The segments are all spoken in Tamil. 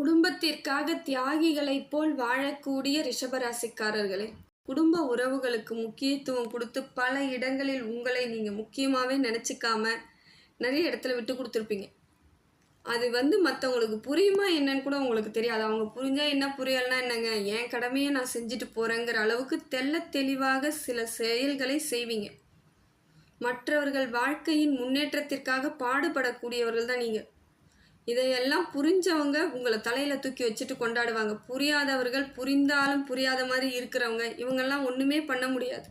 குடும்பத்திற்காக தியாகிகளைப் போல் வாழக்கூடிய ரிஷபராசிக்காரர்களே குடும்ப உறவுகளுக்கு முக்கியத்துவம் கொடுத்து பல இடங்களில் உங்களை நீங்கள் முக்கியமாகவே நினச்சிக்காம நிறைய இடத்துல விட்டு கொடுத்துருப்பீங்க. அது வந்து மற்றவங்களுக்கு புரியுமா என்னன்னு கூட உங்களுக்கு தெரியாது. அவங்க புரிஞ்சால் என்ன புரியலைன்னா என்னங்க? என் கடமையை நான் செஞ்சுட்டு போகிறேங்கிற அளவுக்கு தெள்ள தெளிவாக சில செயல்களை செய்வீங்க. மற்றவர்கள் வாழ்க்கையின் முன்னேற்றத்திற்காக பாடுபடக்கூடியவர்கள் தான் நீங்கள் இதையெல்லாம் புரிஞ்சவங்க உங்களை தலையில் தூக்கி வச்சுட்டு கொண்டாடுவாங்க. புரியாதவர்கள் புரிந்தாலும் புரியாத மாதிரி இருக்கிறவங்க இவங்கெல்லாம் ஒன்றுமே பண்ண முடியாது.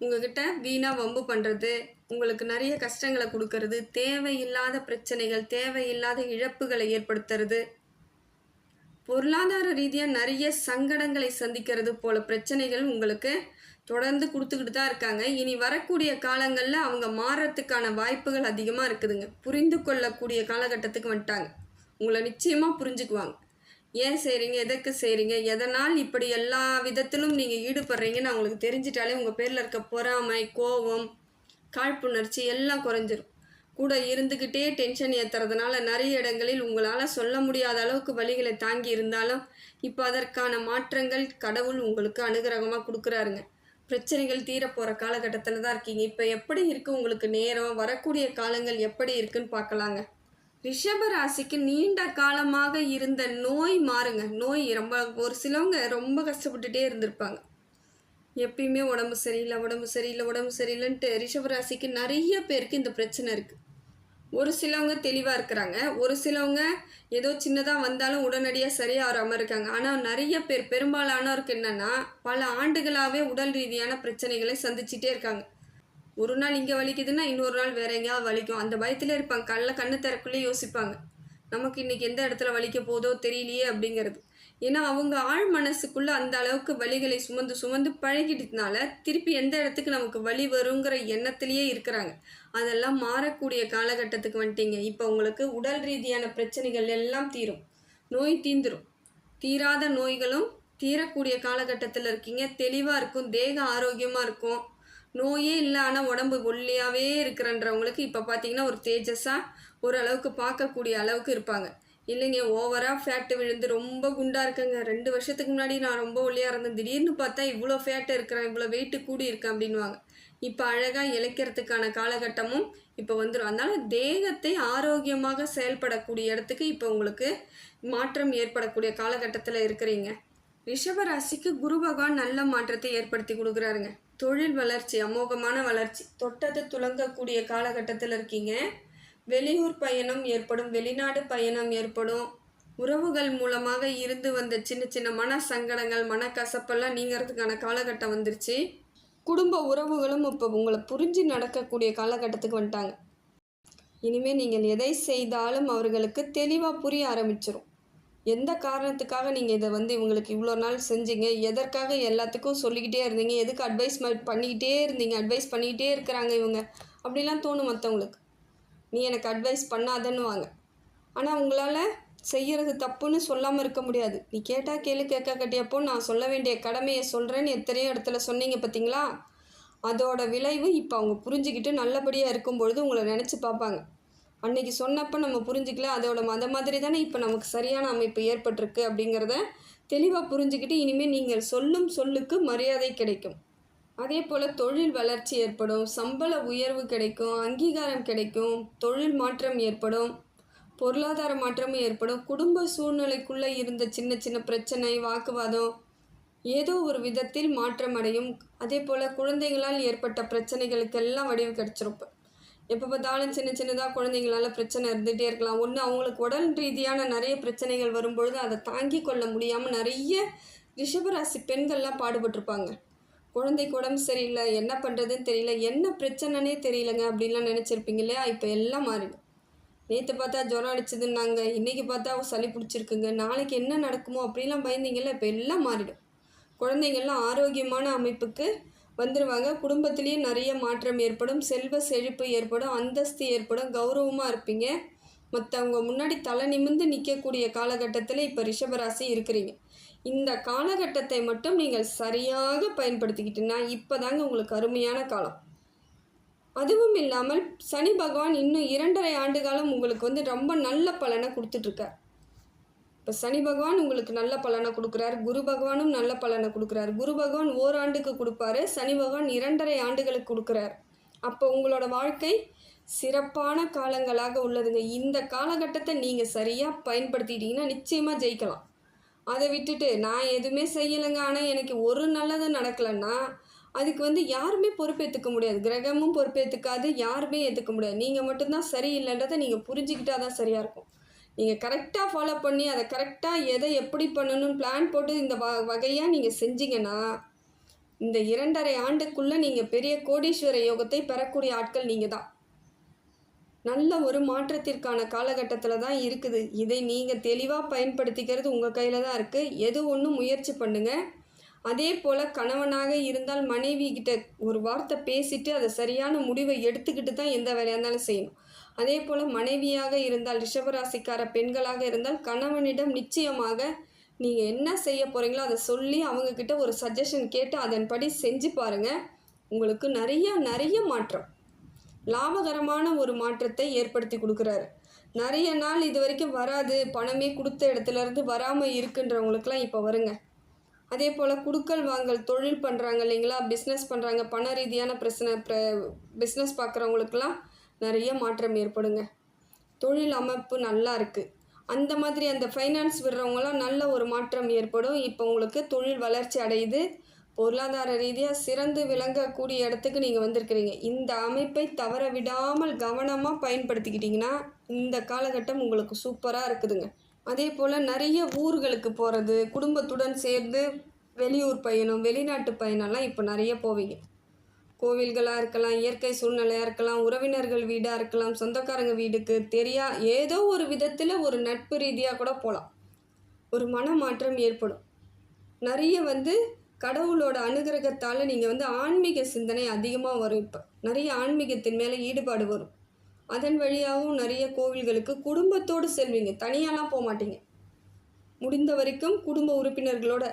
உங்ககிட்ட வீணாக வம்பு பண்ணுறது உங்களுக்கு நிறைய கஷ்டங்களை கொடுக்கறது தேவையில்லாத பிரச்சனைகள் தேவையில்லாத இழப்புகளை ஏற்படுத்துறது பொருளாதார ரீதியாக நிறைய சங்கடங்களை சந்திக்கிறது போல பிரச்சனைகள் உங்களுக்கு தொடர்ந்து கொடுத்துக்கிட்டு தான் இருக்காங்க. இனி வரக்கூடிய காலங்களில் அவங்க மாறுறதுக்கான வாய்ப்புகள் அதிகமாக இருக்குதுங்க. புரிந்து கொள்ளக்கூடிய காலகட்டத்துக்கு வந்துட்டாங்க. உங்களை நிச்சயமாக புரிஞ்சுக்குவாங்க. ஏன் செய்கிறீங்க எதற்கு செய்கிறீங்க எதனால் இப்படி எல்லா விதத்திலும் நீங்கள் ஈடுபடுறீங்கன்னு அவங்களுக்கு தெரிஞ்சிட்டாலே உங்கள் பேரில் இருக்க பொறாமை கோபம் காழ்ப்புணர்ச்சி எல்லாம் குறைஞ்சிரும். கூட இருந்துக்கிட்டே டென்ஷன் ஏற்றுறதுனால நிறைய இடங்களில் உங்களால் சொல்ல முடியாத அளவுக்கு வழிகளை தாங்கி இருந்தாலும் இப்போ அதற்கான மாற்றங்கள் கடவுள் உங்களுக்கு அனுகிரகமாக கொடுக்குறாருங்க. பிரச்சனைகள் தீரப்போகிற காலகட்டத்தில் தான் இருக்கீங்க. இப்போ எப்படி இருக்குது உங்களுக்கு நேரம்? வரக்கூடிய காலங்கள் எப்படி இருக்குன்னு பார்க்கலாங்க. ரிஷப ராசிக்கு நீண்ட காலமாக இருந்த நோய் மாறுங்க. நோய் ரொம்ப ஒரு சிலவங்க ரொம்ப கஷ்டப்பட்டுட்டே இருந்திருப்பாங்க. எப்பயுமே உடம்பு சரியில்லை உடம்பு சரியில்லை உடம்பு சரியில்லைன்ட்டு ரிஷப ராசிக்கு நிறைய பேருக்கு இந்த பிரச்சனை இருக்குது ஒரு சிலவங்க தெளிவாக இருக்கிறாங்க. ஒரு சிலவங்க ஏதோ சின்னதாக வந்தாலும் உடனடியாக சரியாகாமல் இருக்காங்க. ஆனால் நிறைய பேர் பெரும்பாலானோருக்கு என்னென்னா பல ஆண்டுகளாகவே உடல் ரீதியான பிரச்சனைகளை சந்திச்சிட்டே இருக்காங்க. ஒரு நாள் இங்கே வலிக்குதுன்னா இன்னொரு நாள் வேற எங்கேயாவது வலிக்கும். அந்த பயத்திலே இருப்பாங்க. கல்ல கண்ணு தரக்குள்ளேயே யோசிப்பாங்க. நமக்கு இன்றைக்கி எந்த இடத்துல வலிக்க போதோ தெரியலையே அப்படிங்கிறது. ஏன்னா அவங்க ஆழ் மனசுக்குள்ளே அந்த அளவுக்கு வலிகளை சுமந்து சுமந்து பழகிட்டதுனால திருப்பி எந்த இடத்துக்கு நமக்கு வலி வருங்கிற எண்ணத்திலேயே இருக்கிறாங்க. அதெல்லாம் மாறக்கூடிய காலகட்டத்துக்கு வந்துட்டீங்க. இப்போ உங்களுக்கு உடல் ரீதியான பிரச்சனைகள் எல்லாம் தீரும். நோய் தீந்துரும். தீராத நோய்களும் தீரக்கூடிய காலகட்டத்தில் இருக்கீங்க. தெளிவாக இருக்கும். தேக ஆரோக்கியமாக இருக்கும். நோயே இல்லை ஆனால் உடம்பு ஒல்லியாகவே இருக்கிறன்றவங்களுக்கு இப்போ பார்த்தீங்கன்னா ஒரு தேஜஸாக ஓரளவுக்கு பார்க்கக்கூடிய அளவுக்கு இருப்பாங்க. இல்லைங்க ஓவராக ஃபேட்டு விழுந்து ரொம்ப குண்டாக இருக்கேங்க. ரெண்டு வருஷத்துக்கு முன்னாடி நான் ரொம்ப ஒல்லியாக இருந்தேன். திடீர்னு பார்த்தா இவ்வளோ ஃபேட்டு இருக்கிறேன் இவ்வளோ வெயிட்டு கூடி இருக்கேன் அப்படின்வாங்க இப்போ அழகாக இழைக்கிறதுக்கான காலகட்டமும் இப்போ வந்துடும் அதனால் தேகத்தை ஆரோக்கியமாக செயல்படக்கூடிய இடத்துக்கு இப்போ உங்களுக்கு மாற்றம் ஏற்படக்கூடிய காலகட்டத்தில் இருக்கிறீங்க. ரிஷபராசிக்கு குரு பகவான் நல்ல மாற்றத்தை ஏற்படுத்தி கொடுக்குறாருங்க. தொழில் வளர்ச்சி அமோகமான வளர்ச்சி தொட்டது துலங்கக்கூடிய காலகட்டத்தில் இருக்கீங்க. வெளியூர் பயணம் ஏற்படும் வெளிநாடு பயணம் ஏற்படும். உறவுகள் மூலமாக இருந்து வந்த சின்ன சின்ன மன சங்கடங்கள் மனக்கசப்பெல்லாம் நீங்கிறதுக்கான காலகட்டம் வந்துருச்சு. குடும்ப உறவுகளும் இப்போ உங்களை புரிஞ்சு நடக்கக்கூடிய காலகட்டத்துக்கு வந்துட்டாங்க. இனிமேல் நீங்கள் எதை செய்தாலும் அவர்களுக்கு தெளிவாக புரிய ஆரம்பிச்சிடும் எந்த காரணத்துக்காக நீங்கள் இதை வந்து இவங்களுக்கு இவ்வளோ நாள் செஞ்சீங்க? எதற்காக எல்லாத்துக்கும் சொல்லிக்கிட்டே இருந்தீங்க? எதுக்கு அட்வைஸ் பண்ணிக்கிட்டே இருந்தீங்க? அட்வைஸ் பண்ணிக்கிட்டே இருக்கிறாங்க இவங்க. அப்படிலாம் தோணும் மற்றவங்களுக்கு நீ எனக்கு அட்வைஸ் பண்ணாதன்னு வாங்க ஆனால் உங்களால் செய்கிறது தப்புன்னு சொல்லாமல் இருக்க முடியாது. நீ கேட்டால் கேளு கேட்க கட்டியப்போ நான் சொல்ல வேண்டிய கடமையை சொல்கிறேன்னு எத்தனையோ இடத்துல சொன்னீங்க பார்த்தீங்களா அதோட விளைவு இப்போ அவங்க புரிஞ்சுக்கிட்டு நல்லபடியாக இருக்கும் பொழுது உங்களை நினச்சி பார்ப்பாங்க. அன்னைக்கு சொன்னப்போ நம்ம புரிஞ்சுக்கல அதோட மத மாதிரி தானே இப்போ நமக்கு சரியான அமைப்பு ஏற்பட்டிருக்கு அப்படிங்கிறத தெளிவாக புரிஞ்சுக்கிட்டு இனிமேல் நீங்கள் சொல்லும் சொல்லுக்கு மரியாதை கிடைக்கும். அதே போல் தொழில் வளர்ச்சி ஏற்படும் சம்பள உயர்வு கிடைக்கும் அங்கீகாரம் கிடைக்கும் தொழில் மாற்றம் ஏற்படும் பொருளாதார மாற்றமும் ஏற்படும். குடும்ப சூழ்நிலைக்குள்ளே இருந்த சின்ன சின்ன பிரச்சனை வாக்குவாதம் ஏதோ ஒரு விதத்தில் மாற்றம் அடையும். அதே போல் குழந்தைகளால் ஏற்பட்ட பிரச்சனைகளுக்கெல்லாம் வடிவு கிடைச்சிரும் இப்போ. எப்போ பார்த்தாலும் சின்ன சின்னதாக குழந்தைங்களால் பிரச்சனை இருந்துகிட்டே இருக்கலாம். ஒன்று அவங்களுக்கு உடல் ரீதியான நிறைய பிரச்சனைகள் வரும்பொழுது அதை தாங்கி கொள்ள முடியாமல் நிறைய ரிஷபராசி பெண்கள்லாம் பாடுபட்டிருப்பாங்க. குழந்தைக்கு உடம்பு சரியில்லை என்ன பண்ணுறதுன்னு தெரியல என்ன பிரச்சனைனே தெரியலங்க அப்படின்லாம் நினச்சிருப்பீங்க இல்லையா? இப்போ எல்லாம் மாறிடும். நேற்று பார்த்தா ஜுரம் அடிச்சதுன்னாங்க இன்றைக்கி பார்த்தா சளி பிடிச்சிருக்குங்க நாளைக்கு என்ன நடக்குமோ அப்படிலாம் பயந்தீங்கல்ல இப்போ எல்லாம் மாறிடும். குழந்தைங்கள்லாம் ஆரோக்கியமான அமைப்புக்கு வந்துடுவாங்க குடும்பத்துலேயும் நிறைய மாற்றம் ஏற்படும் செல்வ செழிப்பு ஏற்படும் அந்தஸ்து ஏற்படும் கௌரவமாக இருப்பீங்க. மற்றவங்க முன்னாடி தலை நிமிர்ந்து நிற்கக்கூடிய காலகட்டத்தில் இப்போ ரிஷபராசி இருக்கிறீங்க. இந்த காலகட்டத்தை மட்டும் நீங்கள் சரியாக பயன்படுத்திக்கிட்டுனா இப்போ தாங்க உங்களுக்கு அருமையான காலம். அதுவும் இல்லாமல் சனி பகவான் இன்னும் இரண்டரை ஆண்டு காலம் உங்களுக்கு வந்து ரொம்ப நல்ல பலனை கொடுத்துட்ருக்கார். இப்போ சனி பகவான் உங்களுக்கு நல்ல பலனை கொடுக்குறாரு குரு பகவானும் நல்ல பலனை கொடுக்குறாரு. குரு பகவான் ஓராண்டுக்கு கொடுப்பாரு சனி பகவான் இரண்டரை ஆண்டுகளுக்கு கொடுக்குறாரு. அப்போ உங்களோட வாழ்க்கை சிறப்பான காலங்களாக உள்ளதுங்க. இந்த காலகட்டத்தை நீங்கள் சரியாக பயன்படுத்திட்டீங்கன்னா நிச்சயமாக ஜெயிக்கலாம். அதை விட்டுட்டு நான் எதுவுமே செய்யலைங்க. ஆனால் எனக்கு ஒரு நல்லது நடக்கலைன்னா அதுக்கு வந்து யாருமே பொறுப்பேற்றுக்க முடியாது. கிரகமும் பொறுப்பேற்றுக்காது யாருமே ஏற்றுக்க முடியாது. நீங்கள் மட்டும்தான் சரியில்லைன்றதை நீங்கள் புரிஞ்சுக்கிட்டால் தான் சரியாக இருக்கும். நீங்கள் கரெக்டாக ஃபாலோ பண்ணி அதை கரெக்டாக எதை எப்படி பண்ணணும்னு பிளான் போட்டு இந்த வ வகையாக நீங்கள் செஞ்சீங்கன்னா இந்த இரண்டரை ஆண்டுக்குள்ளே நீங்கள் பெரிய கோடீஸ்வர யோகத்தை பெறக்கூடிய ஆட்கள் நீங்கள் தான் நல்ல ஒரு மாற்றத்திற்கான காலகட்டத்தில் தான் இருக்குது. இதை நீங்கள் தெளிவாக பயன்படுத்திக்கிறது உங்கள் கையில் தான் இருக்குது எது ஒன்றும் முயற்சி பண்ணுங்கள் அதே போல் கணவனாக இருந்தால் மனைவி கிட்ட ஒரு வார்த்தை பேசிட்டு அதை சரியான முடிவை எடுத்துக்கிட்டு தான் எந்த வேலையாக இருந்தாலும் செய்யணும். அதே போல் மனைவியாக இருந்தால் ரிஷபராசிக்கார பெண்களாக இருந்தால் கணவனிடம் நிச்சயமாக நீங்கள் என்ன செய்ய போகிறீங்களோ அதை சொல்லி அவங்கக்கிட்ட ஒரு சஜஷன் கேட்டு அதன்படி செஞ்சு பாருங்கள் உங்களுக்கு நிறைய நிறைய மாற்றம். லாபகரமான ஒரு மாற்றத்தை ஏற்படுத்தி கொடுக்குறாரு. நிறைய நாள் இது வரைக்கும் வராது. பணமே கொடுத்த இடத்துலேருந்து வராமல் இருக்குன்றவங்களுக்குலாம் இப்போ வருங்க. அதே போல் குடுக்கல் வாங்கல் தொழில் பண்ணுறாங்க இல்லைங்களா? பிஸ்னஸ் பண்ணுறாங்க பண ரீதியான பிரச்சனை ப்ர பிஸ்னஸ் பார்க்குறவங்களுக்கெல்லாம் நிறைய மாற்றம் ஏற்படுங்க. தொழில் அமைப்பு நல்லா இருக்குது அந்த மாதிரி அந்த ஃபைனான்ஸ் விடுறவங்களாம் நல்ல ஒரு மாற்றம் ஏற்படும். இப்போ உங்களுக்கு தொழில் வளர்ச்சி அடையுது. பொருளாதார ரீதியாக சிறந்து விளங்கக்கூடிய இடத்துக்கு நீங்கள் வந்திருக்கிறீங்க. இந்த அமைப்பை தவற விடாமல் கவனமாக பயன்படுத்திக்கிட்டிங்கன்னா இந்த காலகட்டம் உங்களுக்கு சூப்பராக இருக்குதுங்க. அதே போல் நிறைய ஊர்களுக்கு போகிறது குடும்பத்துடன் சேர்ந்து வெளியூர் பயணம் வெளிநாட்டு பயணம்லாம் இப்போ நிறைய போவீங்க. கோவில்களாக இருக்கலாம் இயற்கை சூழ்நிலையாக இருக்கலாம் உறவினர்கள் வீடாக இருக்கலாம் சொந்தக்காரங்க வீடுக்கு தெரியா ஏதோ ஒரு விதத்தில் ஒரு நட்பு ரீதியாக கூட போகலாம் ஒரு மனமாற்றம் ஏற்படும். நிறைய வந்து கடவுளோட அனுகிரகத்தால் நீங்கள் வந்து ஆன்மீக சிந்தனை அதிகமாக வரும் இப்போ. நிறைய ஆன்மீகத்தின் மேலே ஈடுபாடு வரும். அதன் வழியாகவும் நிறைய கோவில்களுக்கு குடும்பத்தோடு செல்வீங்க. தனியாலாம் போக மாட்டீங்க. முடிந்த வரைக்கும் குடும்ப உறுப்பினர்களோட.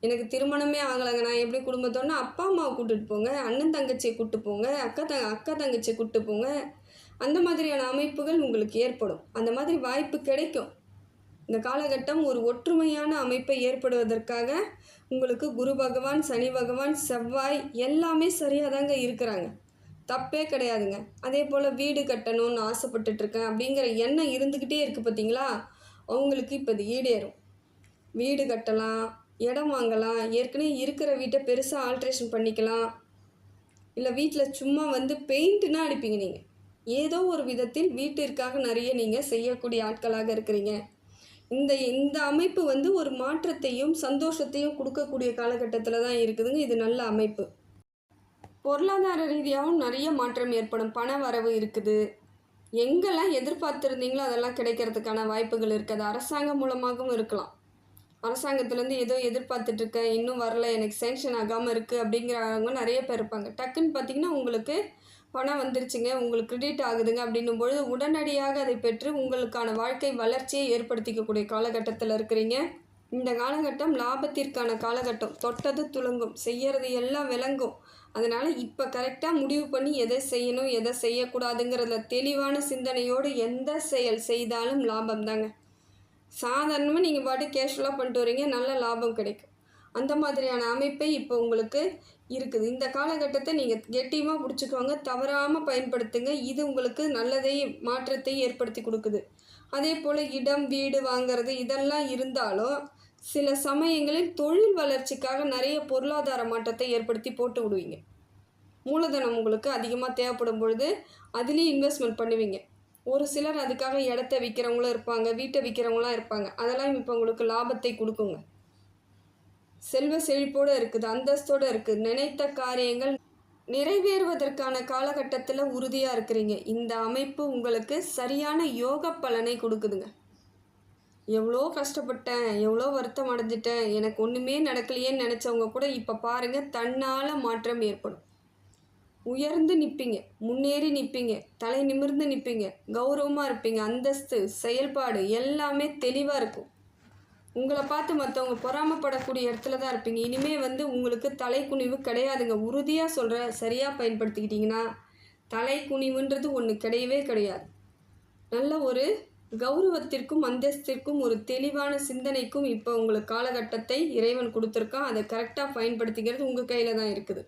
எனக்கு திருமணமே ஆகலைங்க. நான் எப்படி குடும்பத்தோடனா அப்பா அம்மாவை கூப்பிட்டுட்டு போங்க அண்ணன் தங்கச்சியை கூப்பிட்டு போங்க அக்கா த அக்கா தங்கச்சியை கூப்பிட்டு போங்க. அந்த மாதிரியான அமைப்புகள் உங்களுக்கு ஏற்படும். அந்த மாதிரி வாய்ப்பு கிடைக்கும். இந்த காலகட்டம் ஒரு ஒற்றுமையான அமைப்பை ஏற்படுவதற்காக உங்களுக்கு குரு பகவான் சனி பகவான் செவ்வாய் எல்லாமே சரியாக தாங்க இருக்கிறாங்க. தப்பே கிடையாதுங்க. அதே போல் வீடு கட்டணும்னு ஆசைப்பட்டுட்ருக்கேன் அப்படிங்கிற எண்ணம் இருந்துக்கிட்டே இருக்குது பார்த்தீங்களா? அவங்களுக்கு இப்போ இது ஈடேறும். வீடு கட்டலாம் இடம் வாங்கலாம் ஏற்கனவே இருக்கிற வீட்டை பெருசாக ஆல்ட்ரேஷன் பண்ணிக்கலாம். இல்லை வீட்டில் சும்மா வந்து பெயிண்ட்னா அடிப்பீங்க நீங்கள் ஏதோ ஒரு விதத்தில் வீட்டிற்காக நிறைய நீங்கள் செய்யக்கூடிய ஆட்களாக இருக்கிறீங்க. இந்த இந்த அமைப்பு வந்து ஒரு மாற்றத்தையும் சந்தோஷத்தையும் கொடுக்கக்கூடிய காலகட்டத்தில் தான் இருக்குதுங்க. இது நல்ல அமைப்பு. பொருளாதார ரீதியாகவும் நிறைய மாற்றம் ஏற்படும். பண வரவு இருக்குது. எங்கெல்லாம் எதிர்பார்த்துருந்தீங்களோ அதெல்லாம் கிடைக்கிறதுக்கான வாய்ப்புகள் இருக்குது. அரசாங்கம் மூலமாகவும் இருக்கலாம். அரசாங்கத்துலேருந்து ஏதோ எதிர்பார்த்துட்ருக்கேன் இன்னும் வரல எனக்கு சேங்ஷன் ஆகாமல் இருக்குது அப்படிங்கிறவங்க நிறைய பேர் இருப்பாங்க. டக்குன்னு பார்த்தீங்கன்னா உங்களுக்கு பணம் வந்துருச்சுங்க உங்களுக்கு கிரெடிட் ஆகுதுங்க அப்படின்னும் பொழுது உடனடியாக அதை பெற்று உங்களுக்கான வாழ்க்கை வளர்ச்சியை ஏற்படுத்திக்கக்கூடிய காலகட்டத்தில் இருக்கிறீங்க. இந்த காலகட்டம் லாபத்திற்கான காலகட்டம். தொட்டது துளங்கும் செய்யறது எல்லாம் விளங்கும். அதனால் இப்போ கரெக்டாக முடிவு பண்ணி எதை செய்யணும் எதை செய்யக்கூடாதுங்கிறத தெளிவான சிந்தனையோடு எந்த செயல் செய்தாலும் லாபம் தாங்க சாதாரணமாக நீங்கள் பாட்டு கேஷுவலாக பண்ணிட்டு வரீங்க நல்ல லாபம் கிடைக்கும். அந்த மாதிரியான அமைப்பை இப்போ உங்களுக்கு இருக்குது. இந்த காலகட்டத்தை நீங்கள் கெட்டியமாக பிடிச்சிக்கோங்க. தவறாமல் பயன்படுத்துங்க. இது உங்களுக்கு நல்லதை மாற்றத்தை ஏற்படுத்தி கொடுக்குது. அதே போல் இடம் வீடு வாங்கிறது இதெல்லாம் இருந்தாலும் சில சமயங்களில் தொழில் வளர்ச்சிக்காக நிறைய பொருளாதார மாற்றத்தை ஏற்படுத்தி போட்டு விடுவீங்க. மூலதனம் உங்களுக்கு அதிகமாக தேவைப்படும் பொழுது அதுலேயும் இன்வெஸ்ட்மெண்ட் பண்ணுவீங்க. ஒரு சிலர் அதுக்காக இடத்த விற்கிறவங்களும் இருப்பாங்க வீட்டை விற்கிறவங்களாம் இருப்பாங்க. அதெல்லாம் இப்போ உங்களுக்கு லாபத்தை கொடுக்குங்க. செல்வ செழிப்போடு இருக்குது அந்தஸ்தோடு இருக்குது. நினைத்த காரியங்கள் நிறைவேறுவதற்கான காலகட்டத்தில் உறுதியாக இருக்கிறீங்க. இந்த அமைப்பு உங்களுக்கு சரியான யோக பலனை கொடுக்குதுங்க. எவ்வளோ கஷ்டப்பட்டேன் எவ்வளோ வருத்தம் அடைஞ்சிட்டேன் எனக்கு ஒன்றுமே நடக்கலையேன்னு நினச்சவங்க கூட இப்போ பாருங்கள் தன்னால் மாற்றம் ஏற்படும். உயர்ந்து நிற்பீங்க முன்னேறி நிற்பீங்க தலை நிமிர்ந்து நிற்பீங்க கௌரவமாக இருப்பீங்க அந்தஸ்து செயல்பாடு எல்லாமே தெளிவாக இருக்கும். உங்களை பார்த்து மற்றவங்க பொறாமப்படக்கூடிய இடத்துல தான் இருப்பீங்க. இனிமே வந்து உங்களுக்கு தலைக்குனிவு கிடையாதுங்க. உறுதியாக சொல்கிற சரியாக பயன்படுத்திக்கிட்டிங்கன்னா தலைக்குனிவுன்றது ஒன்று கிடையவே கிடையாது. நல்ல ஒரு கௌரவத்திற்கும் அந்தஸ்திற்கும் ஒரு தெளிவான சிந்தனைக்கும் இப்போ உங்களுக்கு காலகட்டத்தை இறைவன் கொடுத்துருக்கான். அதை கரெக்டாக பயன்படுத்திக்கிறது உங்கள் கையில் தான் இருக்குது.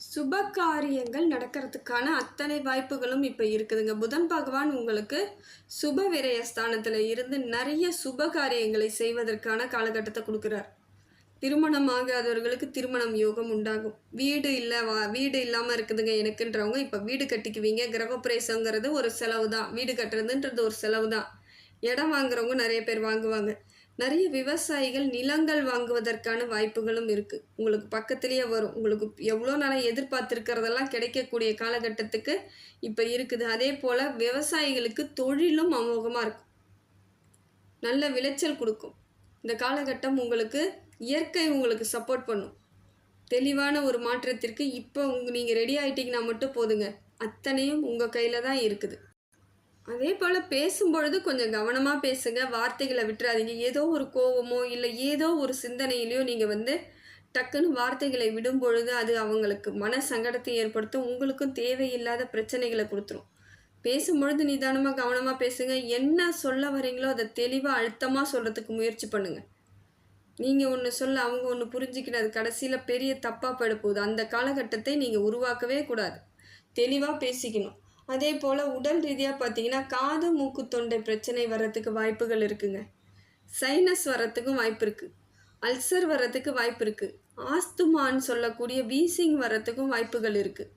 சுப காரியங்கள் நடக்கிறதுக்கான அத்தனை வாய்ப்புகளும் இப்போ இருக்குதுங்க. புதன் பகவான் உங்களுக்கு சுப விரய ஸ்தானத்தில் இருந்து நிறைய சுப காரியங்களை செய்வதற்கான காலகட்டத்தை கொடுக்குறார். திருமணம் ஆகாதவர்களுக்கு திருமணம் யோகம் உண்டாகும். வீடு இல்லை வா வீடு இல்லாமல் இருக்குதுங்க எனக்குன்றவங்க இப்போ வீடு கட்டிக்குவீங்க. கிரகப்பிரேசங்கிறது ஒரு செலவு தான் வீடு கட்டுறதுன்றது ஒரு செலவு தான் இடம் வாங்குறவங்க நிறைய பேர் வாங்குவாங்க. நிறைய விவசாயிகள் நிலங்கள் வாங்குவதற்கான வாய்ப்புகளும் இருக்குது உங்களுக்கு பக்கத்துலேயே வரும். உங்களுக்கு எவ்வளோ நாளாக எதிர்பார்த்துருக்கிறதெல்லாம் கிடைக்கக்கூடிய காலகட்டத்துக்கு இப்போ இருக்குது. அதே போல் விவசாயிகளுக்கு தொழிலும் அமோகமாக இருக்கும். நல்ல விளைச்சல் கொடுக்கும். இந்த காலகட்டம் உங்களுக்கு இயற்கை உங்களுக்கு சப்போர்ட் பண்ணும். தெளிவான ஒரு மாற்றத்திற்கு இப்போ உங்க நீங்கள் ரெடி ஆகிட்டீங்கன்னா மட்டும் போதுங்க. அத்தனையும் உங்கள் கையில் தான் இருக்குது. அதே போல் பேசும்பொழுது கொஞ்சம் கவனமாக பேசுங்க. வார்த்தைகளை விட்டுறாதீங்க. ஏதோ ஒரு கோவமோ இல்லை ஏதோ ஒரு சிந்தனையிலையோ நீங்கள் வந்து டக்குன்னு வார்த்தைகளை விடும் பொழுது அது அவங்களுக்கு மன சங்கடத்தை ஏற்படுத்தும். உங்களுக்கும் தேவையில்லாத பிரச்சனைகளை கொடுத்துரும். பேசும்பொழுது நிதானமாக கவனமாக பேசுங்க. என்ன சொல்ல வரீங்களோ அதை தெளிவாக அழுத்தமாக சொல்கிறதுக்கு முயற்சி பண்ணுங்கள் நீங்கள் ஒன்று சொல்ல அவங்க ஒன்று புரிஞ்சுக்கிட்டு அது கடைசியில் பெரிய தப்பாக போயிட போகுது. அந்த காலகட்டத்தை நீங்கள் உருவாக்கவே கூடாது. தெளிவாக பேசிக்கணும். அதே போல் உடல் ரீதியாக பார்த்தீங்கன்னா காது மூக்கு தொண்டை பிரச்சனை வர்றதுக்கு வாய்ப்புகள் இருக்குங்க. சைனஸ் வர்றதுக்கும் வாய்ப்பு இருக்குது அல்சர் வர்றதுக்கு வாய்ப்பு இருக்குது ஆஸ்துமான்னு சொல்லக்கூடிய வீசிங் வர்றதுக்கும் வாய்ப்புகள் இருக்குது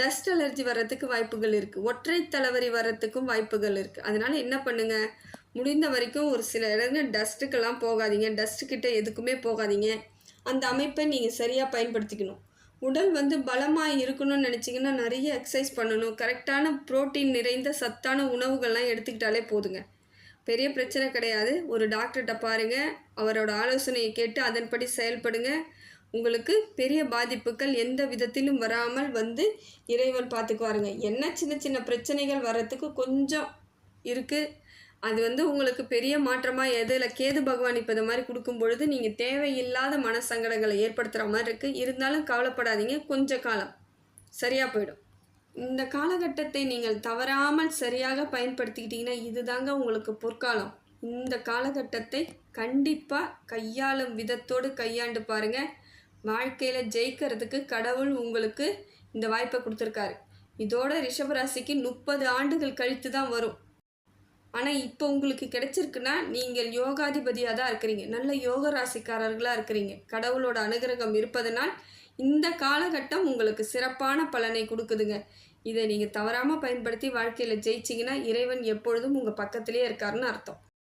டஸ்ட் அலர்ஜி வர்றதுக்கு வாய்ப்புகள் இருக்குது ஒற்றை தலைவரி வர்றதுக்கும் வாய்ப்புகள் இருக்குது அதனால் என்ன பண்ணுங்கள் முடிந்த வரைக்கும் ஒரு சில இடங்கள் டஸ்ட்டுக்கெல்லாம் போகாதீங்க. டஸ்ட்டுக்கிட்ட எதுக்குமே போகாதீங்க. அந்த அமைப்பை நீங்கள் சரியாக பயன்படுத்திக்கணும். உடல் வந்து பலமாக இருக்கணும்னு நினச்சிங்கன்னா நிறைய எக்ஸசைஸ் பண்ணணும். கரெக்டான புரோட்டீன் நிறைந்த சத்தான உணவுகள்லாம் எடுத்துக்கிட்டாலே போதுங்க. பெரிய பிரச்சனை கிடையாது. ஒரு டாக்டர்கிட்ட பாருங்கள் அவரோட ஆலோசனையை கேட்டு அதன்படி செயல்படுங்க. உங்களுக்கு பெரிய பாதிப்புகள் எந்த விதத்திலும் வராமல் வந்து இறைவன் பார்த்துக்குவாருங்க. என்ன சின்ன சின்ன பிரச்சனைகள் வர்றதுக்கு கொஞ்சம் இருக்குது அது வந்து உங்களுக்கு பெரிய மாற்றமாக எதில் கேது பகவான் இப்போ இந்த மாதிரி கொடுக்கும் பொழுது நீங்கள் தேவையில்லாத மனசங்கடங்களை ஏற்படுத்துகிற மாதிரி இருக்குது இருந்தாலும் கவலைப்படாதீங்க. கொஞ்ச காலம். சரியாக போயிடும். இந்த காலகட்டத்தை நீங்கள் தவறாமல் சரியாக பயன்படுத்திக்கிட்டீங்கன்னா இதுதாங்க உங்களுக்கு பொற்காலம். இந்த காலகட்டத்தை கண்டிப்பாக கையாளும் விதத்தோடு கையாண்டு பாருங்கள் வாழ்க்கையில் ஜெயிக்கிறதுக்கு கடவுள் உங்களுக்கு இந்த வாய்ப்பை கொடுத்துருக்காரு. இதோட ரிஷபராசிக்கு முப்பது ஆண்டுகள் கழித்து தான் வரும். ஆனால் இப்போ உங்களுக்கு கிடைச்சிருக்குன்னா நீங்கள் யோகாதிபதியாக தான் இருக்கிறீங்க. நல்ல யோக ராசிக்காரர்களாக இருக்கிறீங்க. கடவுளோட அனுகிரகம் இருப்பதனால் இந்த காலகட்டம் உங்களுக்கு சிறப்பான பலனை கொடுக்குதுங்க. இதை நீங்கள் தவறாமல் பயன்படுத்தி வாழ்க்கையில் ஜெயிச்சிங்கன்னா இறைவன் எப்பொழுதும் உங்கள் பக்கத்திலே இருக்காருன்னு அர்த்தம்.